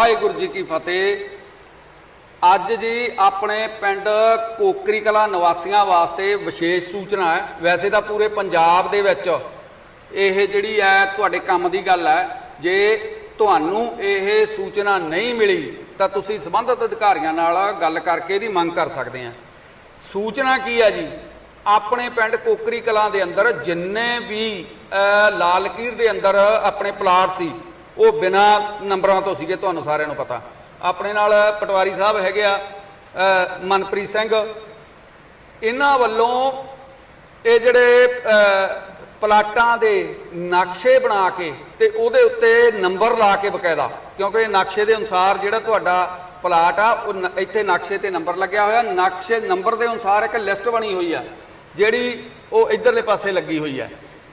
ਵਾਹਿਗੁਰੂ ਜੀ ਕੀ ਫਤਿਹ। ਅੱਜ ਜੀ ਆਪਣੇ ਪਿੰਡ ਕੋਕਰੀ ਕਲਾ ਨਿਵਾਸੀਆਂ ਵਾਸਤੇ ਵਿਸ਼ੇਸ਼ ਸੂਚਨਾ ਹੈ। ਵੈਸੇ ਤਾਂ ਪੂਰੇ ਪੰਜਾਬ ਦੇ ਵਿੱਚ ਇਹ ਜਿਹੜੀ ਹੈ ਤੁਹਾਡੇ ਕੰਮ ਦੀ ਗੱਲ ਹੈ। ਜੇ ਤੁਹਾਨੂੰ ਇਹ ਸੂਚਨਾ ਨਹੀਂ ਮਿਲੀ ਤਾਂ ਤੁਸੀਂ ਸੰਬੰਧਿਤ ਅਧਿਕਾਰੀਆਂ ਨਾਲ ਗੱਲ ਕਰਕੇ ਇਹਦੀ ਮੰਗ ਕਰ ਸਕਦੇ ਆ ਸੂਚਨਾ ਕੀ ਹੈ ਜੀ? ਆਪਣੇ ਪਿੰਡ ਕੋਕਰੀ ਕਲਾਂ ਦੇ ਅੰਦਰ ਜਿੰਨੇ ਵੀ ਅਹ, ਲਾਲ ਕੀਰ ਦੇ ਅੰਦਰ ਆਪਣੇ ਪਲਾਟ ਸੀ ਉਹ ਬਿਨਾ ਨੰਬਰਾਂ ਤੋਂ ਸੀਗੇ, ਤੁਹਾਨੂੰ ਸਾਰਿਆਂ ਨੂੰ ਪਤਾ। ਆਪਣੇ ਨਾਲ ਪਟਵਾਰੀ ਸਾਹਿਬ ਹੈਗੇ ਆ ਮਨਪ੍ਰੀਤ ਸਿੰਘ। ਇਹਨਾਂ ਵੱਲੋਂ ਇਹ ਜਿਹੜੇ ਪਲਾਟਾਂ ਦੇ ਨਕਸ਼ੇ ਬਣਾ ਕੇ ਤੇ ਉਹਦੇ ਉੱਤੇ ਨੰਬਰ ਲਾ ਕੇ ਬਕਾਇਦਾ। ਕਿਉਂਕਿ ਨਕਸ਼ੇ ਦੇ ਅਨੁਸਾਰ ਜਿਹੜਾ ਤੁਹਾਡਾ ਪਲਾਟ ਆ, ਉਹ ਨ- ਇੱਥੇ ਨਕਸ਼ੇ ਤੇ ਨੰਬਰ ਲੱਗਿਆ ਹੋਇਆ। ਨਕਸ਼ੇ, ਨੰਬਰ ਦੇ ਅਨੁਸਾਰ ਇੱਕ ਲਿਸਟ ਬਣੀ ਹੋਈ ਆ, ਜਿਹੜੀ ਉਹ ਇਧਰਲੇ ਪਾਸੇ ਲੱਗੀ ਹੋਈ ਆ।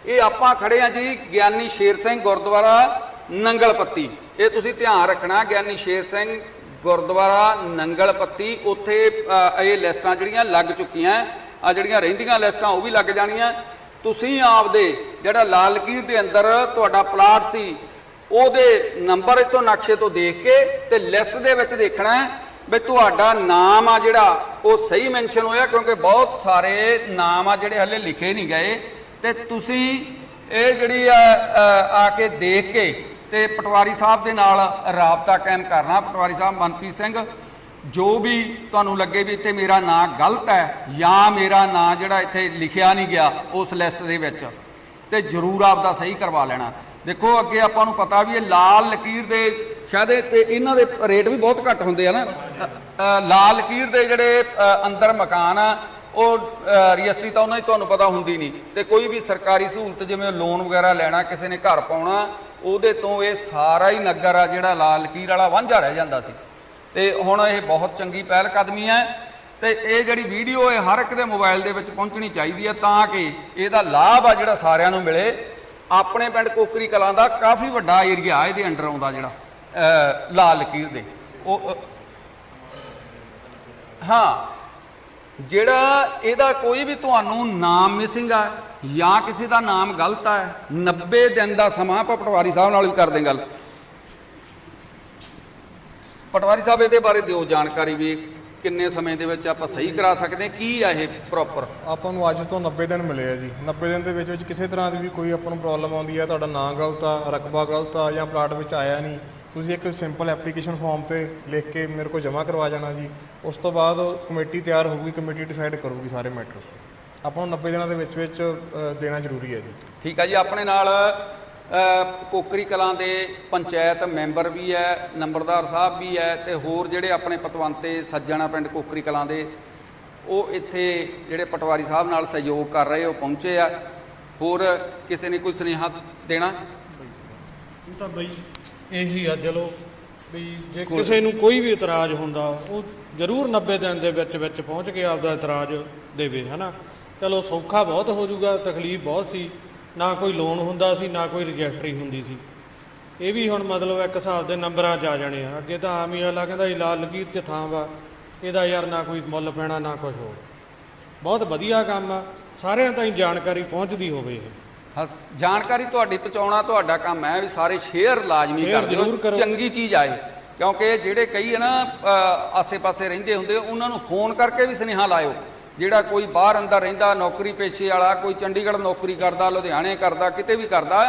ਇਹ ਆਪਾਂ ਖੜੇ ਆ ਜੀ ਗਿਆਨੀ ਸ਼ੇਰ ਸਿੰਘ ਗੁਰਦੁਆਰਾ ਨੰਗਲਪੱਤੀ ਇਹ ਤੁਸੀਂ ਧਿਆਨ ਰੱਖਣਾ, ਗਿਆਨੀ ਸ਼ੇਰ ਸਿੰਘ, ਗੁਰਦੁਆਰਾ ਨੰਗਲ ਪੱਤੀ। ਉੱਥੇ ਇਹ ਲਿਸਟਾਂ ਜਿਹੜੀਆਂ ਲੱਗ ਚੁੱਕੀਆਂ ਆ ਜਿਹੜੀਆਂ ਰਹਿੰਦੀਆਂ ਲਿਸਟਾਂ, ਉਹ ਵੀ ਲੱਗ ਜਾਣੀਆਂ। ਤੁਸੀਂ ਆਪਦੇ, ਜਿਹੜਾ ਲਾਲ ਲਕੀਰ ਦੇ ਅੰਦਰ ਤੁਹਾਡਾ ਪਲਾਟ ਸੀ, ਉਹਦੇ ਨੰਬਰ ਤੋਂ ਨਕਸ਼ੇ ਤੋਂ ਦੇਖ ਕੇ ਤੇ ਲਿਸਟ ਦੇ ਵਿੱਚ ਦੇਖਣਾ ਵੀ ਤੁਹਾਡਾ ਨਾਮ ਆ ਜਿਹੜਾ, ਉਹ ਸਹੀ ਮੈਂਸ਼ਨ ਹੋਇਆ, ਕਿਉਂਕਿ ਬਹੁਤ ਸਾਰੇ ਨਾਮ ਆ ਜਿਹੜੇ ਹਲੇ ਲਿਖੇ ਨਹੀਂ ਗਏ। ਤੇ ਤੁਸੀਂ ਇਹ ਜਿਹੜੀ ਆ ਆ ਕੇ ਦੇਖ ਕੇ ਤੇ ਪਟਵਾਰੀ ਸਾਹਿਬ ਦੇ ਨਾਲ ਰਾਬਤਾ ਕਾਇਮ ਕਰਨਾ। ਪਟਵਾਰੀ ਸਾਹਿਬ ਮਨਪ੍ਰੀਤ ਸਿੰਘ ਜੋ ਵੀ ਤੁਹਾਨੂੰ ਲੱਗੇ ਵੀ ਇੱਥੇ ਮੇਰਾ ਨਾਂ ਗਲਤ ਹੈ ਜਾਂ ਮੇਰਾ ਨਾਂ ਜਿਹੜਾ ਇੱਥੇ ਲਿਖਿਆ ਨਹੀਂ ਗਿਆ ਉਸ ਲਿਸਟ ਦੇ ਵਿੱਚ ਤੇ ਜਰੂਰ ਆਪਦਾ ਸਹੀ ਕਰਵਾ ਲੈਣਾ। ਦੇਖੋ ਅੱਗੇ ਆਪਾਂ ਨੂੰ ਪਤਾ ਵੀ ਇਹ ਲਾਲ ਲਕੀਰ ਦੇ ਸ਼ਾਇਦ ਇਹ- ਇਹਨਾਂ ਦੇ ਰੇਟ ਵੀ ਬਹੁਤ ਘੱਟ ਹੁੰਦੇ ਆ ਨਾ। ਲਾਲ ਲਕੀਰ ਦੇ ਜਿਹੜੇ ਅੰਦਰ ਮਕਾਨ ਆ ਉਹ ਅ, ਰਜਿਸਟਰੀ ਤਾਂ ਉਹਨਾਂ ਦੀ ਤੁਹਾਨੂੰ ਪਤਾ ਹੁੰਦੀ ਨਹੀਂ। ਤੇ ਕੋਈ ਵੀ ਸਰਕਾਰੀ ਸਹੂਲਤ ਜਿਵੇਂ ਲੋਨ ਵਗੈਰਾ ਲੈਣਾ ਕਿਸੇ ਨੇ ਘਰ ਪਾਉਣਾ ਉਹਦੇ ਤੋਂ ਇਹ ਸਾਰਾ ਹੀ ਨਗਰ ਆ ਜਿਹੜਾ ਲਾਲ ਲਕੀਰ ਵਾਲਾ ਵਾਂਝਾ ਰਹਿ ਜਾਂਦਾ ਸੀ। ਤੇ ਹੁਣ ਇਹ ਬਹੁਤ ਚੰਗੀ ਪਹਿਲ ਕਦਮੀ ਹੈ ਤੇ ਇਹ ਜਿਹੜੀ ਵੀਡੀਓ ਹੈ ਹਰ ਇੱਕ ਦੇ ਮੋਬਾਈਲ ਦੇ ਵਿੱਚ ਪਹੁੰਚਣੀ ਚਾਹੀਦੀ ਹੈ ਤਾਂ ਕਿ ਇਹਦਾ ਲਾਭ ਆ ਜਿਹੜਾ ਸਾਰਿਆਂ ਨੂੰ ਮਿਲੇ। ਆਪਣੇ ਪਿੰਡ ਕੋਕਰੀ ਕਲਾਂ ਦਾ ਕਾਫੀ ਵੱਡਾ ਏਰੀਆ ਇਹਦੇ ਅੰਡਰ ਆਉਂਦਾ ਜਿਹੜਾ ਅਹ, ਲਾਲ ਲਕੀਰ ਦੇ। ਉਹ ਹਾਂ। ਜਿਹੜਾ ਇਹਦਾ ਕੋਈ ਵੀ ਤੁਹਾਨੂੰ ਨਾਮ ਮਿਸਿੰਗ ਆ ਜਾਂ ਕਿਸੇ ਦਾ ਨਾਮ ਗਲਤ ਆ 90 ਦਿਨ ਦਾ ਸਮਾਂ ਆਪਾਂ ਪਟਵਾਰੀ ਸਾਹਿਬ ਨਾਲ ਵੀ ਕਰਦੇ ਗੱਲ। ਪਟਵਾਰੀ ਸਾਹਿਬ ਇਹਦੇ ਬਾਰੇ ਦਿਓ ਜਾਣਕਾਰੀ ਵੀ ਕਿੰਨੇ ਸਮੇਂ ਦੇ ਵਿੱਚ ਆਪਾਂ ਸਹੀ ਕਰਾ ਸਕਦੇ ਕੀ ਆ ਇਹ ਪ੍ਰੋਪਰ ਆਪਾਂ ਨੂੰ ਅੱਜ ਤੋਂ 90 ਦਿਨ ਮਿਲੇ ਆ ਜੀ। 90 ਦਿਨ ਦੇ ਵਿੱਚ ਵਿੱਚ ਕਿਸੇ ਤਰ੍ਹਾਂ ਦੀ ਵੀ ਕੋਈ ਆਪਾਂ ਨੂੰ ਪ੍ਰੋਬਲਮ ਆਉਂਦੀ ਹੈ ਤੁਹਾਡਾ ਨਾਂ ਗਲਤ ਆ, ਰਕਬਾ ਗਲਤ ਆ ਜਾਂ ਪਲਾਟ ਵਿੱਚ ਆਇਆ ਨਹੀਂ ਤੁਸੀਂ ਇੱਕ ਸਿੰਪਲ ਐਪਲੀਕੇਸ਼ਨ ਫਾਰਮ ਤੇ ਲਿਖ ਕੇ ਮੇਰੇ ਕੋਲ ਜਮ੍ਹਾਂ ਕਰਵਾ ਜਾਣਾ ਜੀ ਉਸ ਤੋਂ ਬਾਅਦ ਕਮੇਟੀ ਤਿਆਰ ਹੋਊਗੀ ਕਮੇਟੀ ਡਿਸਾਈਡ ਕਰੂਗੀ ਸਾਰੇ ਮੈਟਰਸ ਆਪਾਂ ਨੂੰ 90 ਦਿਨਾਂ ਦੇ ਵਿੱਚ ਵਿੱਚ ਦੇਣਾ ਜ਼ਰੂਰੀ ਹੈ ਜੀ। ਠੀਕ ਆ ਜੀ ਆਪਣੇ ਨਾਲ ਕੋਕਰੀ ਕਲਾਂ ਦੇ ਪੰਚਾਇਤ ਮੈਂਬਰ ਵੀ ਹੈ ਨੰਬਰਦਾਰ ਸਾਹਿਬ ਵੀ ਹੈ ਤੇ ਹੋਰ ਜਿਹੜੇ ਆਪਣੇ ਪਤਵੰਤੇ ਸੱਜਣਾ ਪਿੰਡ ਕੋਕਰੀ ਕਲਾਂ ਦੇ ਉਹ ਇੱਥੇ ਜਿਹੜੇ ਪਟਵਾਰੀ ਸਾਹਿਬ ਨਾਲ ਸਹਿਯੋਗ ਕਰ ਰਹੇ ਉਹ ਪਹੁੰਚੇ ਆ। ਹੋਰ ਕਿਸੇ ਨੇ ਕੋਈ ਸੁਨੇਹਾ ਦੇਣਾ? ਤਾਂ ਬਈ ਇਹੀ ਆ ਚਲੋ ਵੀ ਜੇ ਕਿਸੇ ਨੂੰ ਕੋਈ ਵੀ ਇਤਰਾਜ਼ ਹੁੰਦਾ ਉਹ ਜ਼ਰੂਰ 90 ਦਿਨ ਦੇ ਵਿੱਚ ਵਿੱਚ ਪਹੁੰਚ ਕੇ ਆਪਦਾ ਇਤਰਾਜ਼ ਦੇਵੇ ਹਨਾ? ਚਲੋ ਸੌਖਾ ਬਹੁਤ ਹੋ ਜਾਊਗਾ ਤਕਲੀਫ ਬਹੁਤ ਸੀ। ਨਾ ਕੋਈ ਲੋਨ ਹੁੰਦਾ ਸੀ ਨਾ ਕੋਈ ਰਜਿਸਟਰੀ ਹੁੰਦੀ ਸੀ। ਇਹ ਵੀ ਹੁਣ ਮਤਲਬ ਇੱਕ ਹਿਸਾਬ ਦੇ ਨੰਬਰਾਂ 'ਚ ਆ ਜਾਣੇ ਆ। ਅੱਗੇ ਤਾਂ ਆਮ ਹੀ ਅਗਲਾ ਕਹਿੰਦਾ ਜੀ ਲਾਲ ਲਕੀਰ 'ਚ ਥਾਂ ਵਾ। ਇਹਦਾ ਯਾਰ ਨਾ ਕੋਈ ਮੁੱਲ ਪੈਣਾ ਨਾ ਕੁਝ ਹੋਰ। ਬਹੁਤ ਵਧੀਆ ਕੰਮ ਆ। ਸਾਰਿਆਂ ਤਾਈਂ ਜਾਣਕਾਰੀ ਪਹੁੰਚਦੀ ਹੋਵੇ ਇਹ। ਜਾਣਕਾਰੀ ਤੁਹਾਡੀ ਪਹੁੰਚਾਉਣਾ ਤੁਹਾਡਾ ਕੰਮ ਹੈ ਵੀ ਸਾਰੇ ਸ਼ੇਅਰ ਲਾਜ਼ਮੀ ਕਰ। ਦਿਓ। ਚੰਗੀ ਚੀਜ਼ ਆਏ ਕਿਉਂਕਿ ਜਿਹੜੇ ਕਈ ਹੈ ਨਾ ਆਸੇ-ਪਾਸੇ ਰਹਿੰਦੇ ਹੁੰਦੇ ਉਹਨਾਂ ਨੂੰ ਫੋਨ ਕਰਕੇ ਵੀ ਸੁਨੇਹਾ ਲਾਇਓ। ਜਿਹੜਾ ਕੋਈ ਬਾਹਰ ਅੰਦਰ ਰਹਿੰਦਾ ਨੌਕਰੀ ਪੇਸ਼ੇ ਵਾਲਾ ਕੋਈ ਚੰਡੀਗੜ੍ਹ ਨੌਕਰੀ ਕਰਦਾ ਲੁਧਿਆਣੇ ਕਰਦਾ ਕਿਤੇ ਵੀ ਕਰਦਾ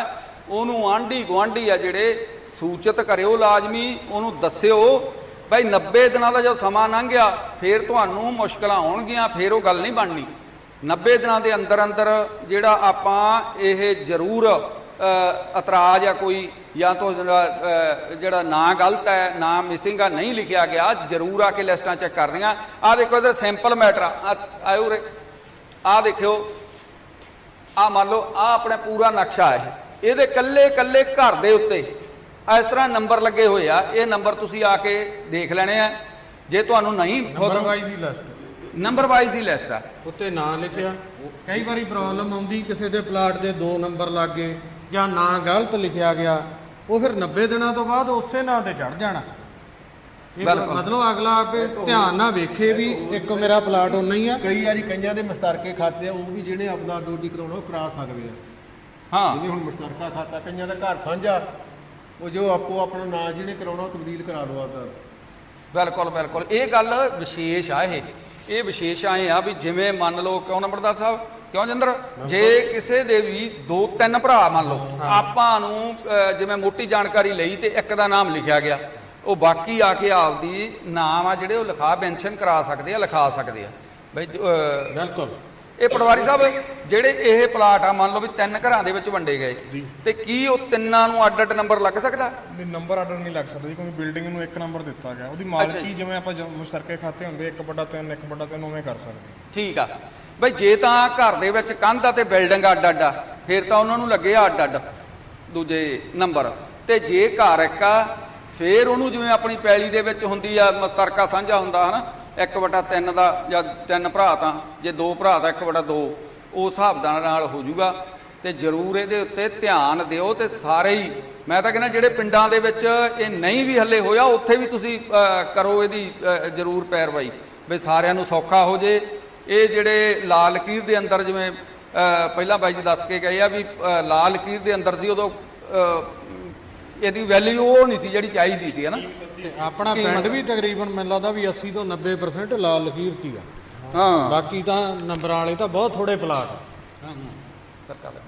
ਉਹਨੂੰ ਆਂਢੀ ਗੁਆਂਢੀ ਆ ਜਿਹੜੇ ਸੂਚਿਤ ਕਰਿਓ ਲਾਜ਼ਮੀ ਉਹਨੂੰ ਦੱਸਿਓ ਭਾਈ 90 ਦਿਨਾਂ ਦਾ ਜਦੋਂ ਸਮਾਂ ਲੰਘ ਗਿਆ ਫੇਰ ਤੁਹਾਨੂੰ ਮੁਸ਼ਕਲਾਂ ਆਉਣਗੀਆਂ ਫੇਰ ਉਹ ਗੱਲ ਨਹੀਂ ਬਣਨੀ। 90 ਦਿਨਾਂ ਦੇ ਅੰਦਰ ਅੰਦਰ ਜਿਹੜਾ ਆਪਾਂ ਇਹ ਜ਼ਰੂਰ ਇਤਰਾਜ਼ ਆ ਕੋਈ ਜਾਂ ਤੋਂ ਜਿਹੜਾ, ਨਾਂ ਗਲਤ ਹੈ ਨਾਂ ਮਿਸਿੰਗ ਆ ਨਹੀਂ ਲਿਖਿਆ ਗਿਆ ਜ਼ਰੂਰ ਆ ਕੇ ਲਿਸਟਾਂ ਚੈੱਕ ਕਰ ਰਹੀਆਂ। ਆ ਦੇਖੋ ਇਧਰ ਸਿੰਪਲ ਮੈਟਰ ਆ। ਆਇਓ ਰੇ ਆ ਦੇਖਿਓ। ਆ ਮੰਨ ਲਓ ਆ ਆਪਣੇ ਪੂਰਾ ਨਕਸ਼ਾ ਹੈ। ਇਹਦੇ ਕੱਲੇ ਕੱਲੇ ਘਰ ਦੇ ਉੱਤੇ ਇਸ ਤਰ੍ਹਾਂ ਨੰਬਰ ਲੱਗੇ ਹੋਏ ਆ। ਇਹ ਨੰਬਰ ਤੁਸੀਂ ਆ ਕੇ ਦੇਖ ਲੈਣੇ ਆ। ਜੇ ਤੁਹਾਨੂੰ ਨਹੀਂ ਨੰਬਰ ਵਾਈਜ਼ ਹੀ ਲਿਸਟ ਨੰਬਰ ਵਾਈਜ਼ ਹੀ ਲਿਸਟ ਆ। ਉੱਤੇ ਨਾਂ ਲਿਖਿਆ। ਕਈ ਵਾਰੀ ਪ੍ਰੋਬਲਮ ਆਉਂਦੀ ਕਿਸੇ ਦੇ ਪਲਾਟ ਦੇ ਦੋ ਨੰਬਰ ਲੱਗ ਗਏ ਜਾਂ ਨਾਂ ਗਲਤ ਲਿਖਿਆ ਗਿਆ ਉਹ ਫਿਰ 90 ਦਿਨਾਂ ਤੋਂ ਬਾਅਦ ਉਸੇ ਨਾਂ ਤੇ ਚੜ ਜਾਣਾ। ਇਹ ਬਿਲਕੁਲ। ਮਤਲਬ ਅਗਲਾ ਆਪੇ ਧਿਆਨ ਨਾਲ ਵੇਖੇ ਵੀ ਇੱਕ ਮੇਰਾ ਪਲਾਟ ਉਨਾ ਹੀ ਆ। ਕਈ ਵਾਰੀ ਕਈਆਂ ਦੇ ਮਸਤਰਕੇ ਖਾਤੇ ਆ ਉਹ ਵੀ ਜਿਹੜੇ ਆਪਦਾ ਡਿਊਟੀ ਕਰਾਉਣਾ ਉਹ ਕਰਾ ਸਕਦੇ ਆ। ਹਾਂ। ਜਿਵੇਂ ਹੁਣ ਮਸਤਰਕਾ ਖਾਤਾ ਕਈਆਂ ਦਾ ਘਰ ਸਾਂਝਾ ਉਹ ਜੋ ਆਪੋ ਆਪਣਾ ਨਾਂ ਜਿਹਨੇ ਕਰਾਉਣਾ ਉਹ ਤਬਦੀਲ ਕਰਾ ਲਓ ਆਦਾ ਬਿਲਕੁਲ ਬਿਲਕੁਲ। ਇਹ ਗੱਲ ਵਿਸ਼ੇਸ਼ ਆ ਇਹ। ਇਹ ਵਿਸ਼ੇਸ਼ ਆਏ ਆ ਵੀ ਜਿਵੇਂ ਮੰਨ ਲਓ ਕਿਉਂ ਨੰਬਰਦਾਰ ਸਾਹਿਬ? ਕਿਉਂ ਜਿੰਦਰ ਜੇ ਕਿਸੇ ਦੇ ਵੀ ਦੋ ਤਿੰਨ ਭਰਾ ਮੰਨ ਲਓ ਆਪਾਂ ਨੂੰ ਜਿਵੇਂ ਮੋਟੀ ਜਾਣਕਾਰੀ ਲਈ ਤੇ ਇੱਕ ਦਾ ਨਾਮ ਲਿਖਿਆ ਗਿਆ। ਉਹ ਬਾਕੀ ਆ ਕੇ ਆਪਦੀ ਨਾਮ ਆ ਜਿਹੜੇ ਉਹ ਲਿਖਾ ਮੈਂਸ਼ਨ ਕਰਾ ਸਕਦੇ ਆ ਲਿਖਾ ਸਕਦੇ ਆ। ਬਈ ਬਿਲਕੁਲ। ਇਹ ਪਟਵਾਰੀ ਸਾਹਿਬ ਜਿਹੜੇ ਇਹ ਪਲਾਟ ਆ ਮੰਨ ਲਓ ਵੀ ਤਿੰਨ ਘਰਾਂ ਦੇ ਵਿੱਚ ਵੰਡੇ ਗਏ ਤੇ ਕੀ ਉਹ ਤਿੰਨਾਂ ਨੂੰ ਅੱਡ ਅੱਡ ਨੰਬਰ ਲੱਗ ਸਕਦਾ? ਨਹੀਂ ਨੰਬਰ ਆਰਡਰ ਨਹੀਂ ਲੱਗ ਸਕਦਾ ਜੀ ਕਿਉਂਕਿ ਬਿਲਡਿੰਗ ਨੂੰ ਇੱਕ ਨੰਬਰ ਦਿੱਤਾ ਗਿਆ। ਉਹਦੀ ਮਾਲਕੀ। ਜਿਵੇਂ ਆਪਾਂ ਮੁਸ਼ਤਰਕੇ ਖਾਤੇ ਹੁੰਦੇ 1/3 1/3 ਉਵੇਂ ਕਰ ਸਕਦੇ। ਠੀਕ ਆ। ਬਈ ਜੇ ਤਾਂ ਘਰ ਦੇ ਵਿੱਚ ਕੰਧ ਆ ਤੇ ਬਿਲਡਿੰਗ ਅੱਡ ਅੱਡ ਆ ਫਿਰ ਤਾਂ ਉਹਨਾਂ ਨੂੰ ਲੱਗੇ ਅੱਡ ਅੱਡ ਦੂਜੇ ਨੰਬਰ। ਤੇ ਜੇ ਘਰ ਇੱਕ ਆ ਫਿਰ ਉਹਨੂੰ ਜਿਵੇਂ ਆਪਣੀ ਪੈਲੀ ਦੇ ਵਿੱਚ ਹੁੰਦੀ ਆ ਮਸਤਰਕਾ ਸਾਂਝਾ ਹੁੰਦਾ ਹਨਾ? 1/3 ਦਾ ਜਾਂ ਤਿੰਨ ਭਰਾ ਤਾਂ ਜੇ ਦੋ ਭਰਾ ਤਾਂ 1/2 ਉਸ ਹਿਸਾਬ ਦਾ ਨਾਲ ਹੋ ਜਾਊਗਾ। ਤੇ ਜਰੂਰ ਇਹਦੇ ਉੱਤੇ ਧਿਆਨ ਦਿਓ ਤੇ ਸਾਰੇ ਹੀ, ਮੈਂ ਤਾਂ ਕਹਿੰਦਾ ਜਿਹੜੇ ਪਿੰਡਾਂ ਦੇ ਵਿੱਚ ਇਹ ਨਹੀਂ ਵੀ ਹੱਲੇ ਹੋਇਆ, ਉੱਥੇ ਵੀ ਤੁਸੀਂ ਕਰੋ ਇਹਦੀ ਜਰੂਰ ਪੈਰਵਾਈ। ਵੀ ਸਾਰਿਆਂ ਨੂੰ ਸੌਖਾ ਹੋ ਜੇ। ਇਹ ਜਿਹੜੇ ਲਾਲ ਲਕੀਰ ਦੇ ਅੰਦਰ ਜਿਵੇਂ ਪਹਿਲਾਂ ਬਾਈ ਜੀ ਦੱਸ ਕੇ ਗਏ ਆ ਵੀ ਲਾਲ ਲਕੀਰ ਦੇ ਅੰਦਰ ਸੀ, ਉਦੋਂ ਇਹਦੀ ਵੈਲਿਊ ਉਹ ਨਹੀਂ ਸੀ ਜਿਹੜੀ ਚਾਹੀਦੀ ਸੀ ਹਨਾ ਤੇ ਆਪਣਾ ਪਿੰਡ ਵੀ ਤਕਰੀਬਨ ਮੈਨੂੰ ਲੱਗਦਾ ਵੀ 80 ਤੋਂ 90% ਲਾਲ ਲਕੀਰ 'ਚ ਹੀ ਆ। ਹਾਂ। ਬਾਕੀ ਤਾਂ ਨੰਬਰਾਂ ਵਾਲੇ ਤਾਂ ਬਹੁਤ ਥੋੜੇ ਪਲਾਟ ਆ। ਸਰਕਾਰ ਦਾ।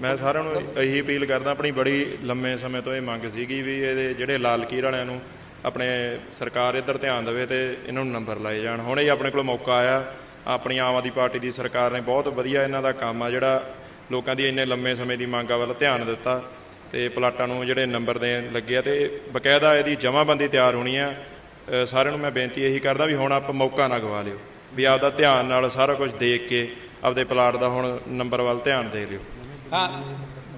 ਮੈਂ ਸਾਰਿਆਂ ਨੂੰ ਇਹੀ ਅਪੀਲ ਕਰਦਾ ਆਪਣੀ ਬੜੀ ਲੰਮੇ ਸਮੇਂ ਤੋਂ ਇਹ ਮੰਗ ਸੀਗੀ ਵੀ ਇਹਦੇ ਜਿਹੜੇ ਲਾਲ ਕੀਰ ਵਾਲਿਆਂ ਨੂੰ ਆਪਣੇ ਸਰਕਾਰ ਇੱਧਰ ਧਿਆਨ ਦੇਵੇ ਤੇ ਇਹਨਾਂ ਨੂੰ ਨੰਬਰ ਲਾਏ ਜਾਣ। ਹੁਣ ਇਹ ਆਪਣੇ ਕੋਲ ਮੌਕਾ ਆਇਆ ਆਪਣੀ ਆਮ ਆਦਮੀ ਪਾਰਟੀ ਦੀ ਸਰਕਾਰ ਨੇ ਬਹੁਤ ਵਧੀਆ ਇਹਨਾਂ ਦਾ ਕੰਮ ਆ ਜਿਹੜਾ ਲੋਕਾਂ ਦੀ ਇੰਨੇ ਲੰਮੇ ਸਮੇਂ ਦੀ ਮੰਗਾਂ ਵੱਲ ਧਿਆਨ ਦਿੱਤਾ। ਤੇ ਪਲਾਟਾਂ ਨੂੰ ਜਿਹੜੇ ਨੰਬਰ ਦੇਣ ਲੱਗੇ ਆ ਤੇ ਬਕਾਇਦਾ ਇਹਦੀ ਜਮ੍ਹਾਂਬੰਦੀ ਤਿਆਰ ਹੋਣੀ ਆ। ਸਾਰਿਆਂ ਨੂੰ ਮੈਂ ਬੇਨਤੀ ਇਹੀ ਕਰਦਾ ਵੀ ਹੁਣ ਆਪਾਂ ਮੌਕਾ ਨਾ ਗਵਾ ਲਿਓ। ਵੀ ਆਪਦਾ ਧਿਆਨ ਨਾਲ ਸਾਰਾ ਕੁਝ ਦੇਖ ਕੇ ਆਪਦੇ ਪਲਾਟ ਦਾ ਹੁਣ ਨੰਬਰ ਵੱਲ ਧਿਆਨ ਦੇ ਲਿਓ ਹਾਂ,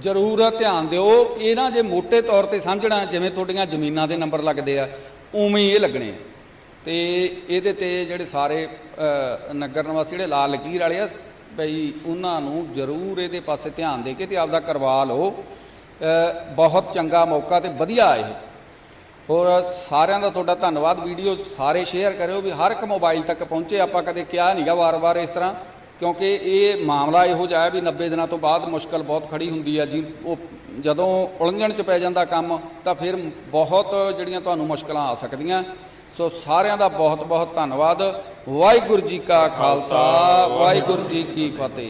ਜ਼ਰੂਰ ਧਿਆਨ ਦਿਓ। ਇਹ ਨਾ ਜੇ ਮੋٹے ਤੌਰ ਤੇ ਸਮਝਣਾ, ਜਿਵੇਂ ਤੁਹਾਡੀਆਂ ਜ਼ਮੀਨਾਂ ਦੇ ਨੰਬਰ ਲੱਗਦੇ ਆ, ਉਵੇਂ ਹੀ ਇਹ ਲੱਗਣੇ। ਆ। ਤੇ ਇਹਦੇ ਤੇ ਜਿਹੜੇ ਸਾਰੇ ਨਗਰ ਨਿਵਾਸੀ ਜਿਹੜੇ ਲਾਲ ਲਕੀਰ ਵਾਲੇ ਆ, ਬਈ ਉਹਨਾਂ ਨੂੰ ਜ਼ਰੂਰ ਇਹਦੇ ਪਾਸੇ ਧਿਆਨ ਦੇ ਕੇ ਤੇ ਆਪਦਾ ਕਰਵਾ ਲਓ। ਬਹੁਤ ਚੰਗਾ ਮੌਕਾ ਤੇ ਵਧੀਆ ਇਹ। ਹੋਰ ਸਾਰਿਆਂ ਦਾ ਤੁਹਾਡਾ ਧੰਨਵਾਦ। ਵੀਡੀਓ ਸਾਰੇ ਸ਼ੇਅਰ ਕਰਿਓ ਵੀ ਹਰ ਇੱਕ ਮੋਬਾਈਲ ਤੱਕ ਪਹੁੰਚੇ। ਆਪਾਂ ਕਦੇ ਕਿਹਾ ਨਹੀਂਗਾ ਵਾਰ-ਵਾਰ ਇਸ ਤਰ੍ਹਾਂ, ਕਿਉਂਕਿ ਇਹ ਮਾਮਲਾ ਇਹੋ ਜਿਹਾ ਵੀ 90 ਦਿਨਾਂ ਤੋਂ ਬਾਅਦ ਮੁਸ਼ਕਲ ਬਹੁਤ ਖੜੀ ਹੁੰਦੀ ਹੈ। ਜੀ, ਉਹ ਜਦੋਂ ਉਲਝਣ ਚ ਪੈ ਜਾਂਦਾ ਕੰਮ, ਤਾਂ ਫਿਰ ਬਹੁਤ ਜਿਹੜੀਆਂ ਤੁਹਾਨੂੰ ਮੁਸ਼ਕਲਾਂ ਆ ਸਕਦੀਆਂ। ਸੋ ਸਾਰਿਆਂ ਦਾ ਬਹੁਤ ਬਹੁਤ ਧੰਨਵਾਦ। ਵਾਹਿਗੁਰੂ ਜੀ ਕਾ ਖਾਲਸਾ, ਵਾਹਿਗੁਰੂ ਜੀ ਕੀ ਫਤਿਹ।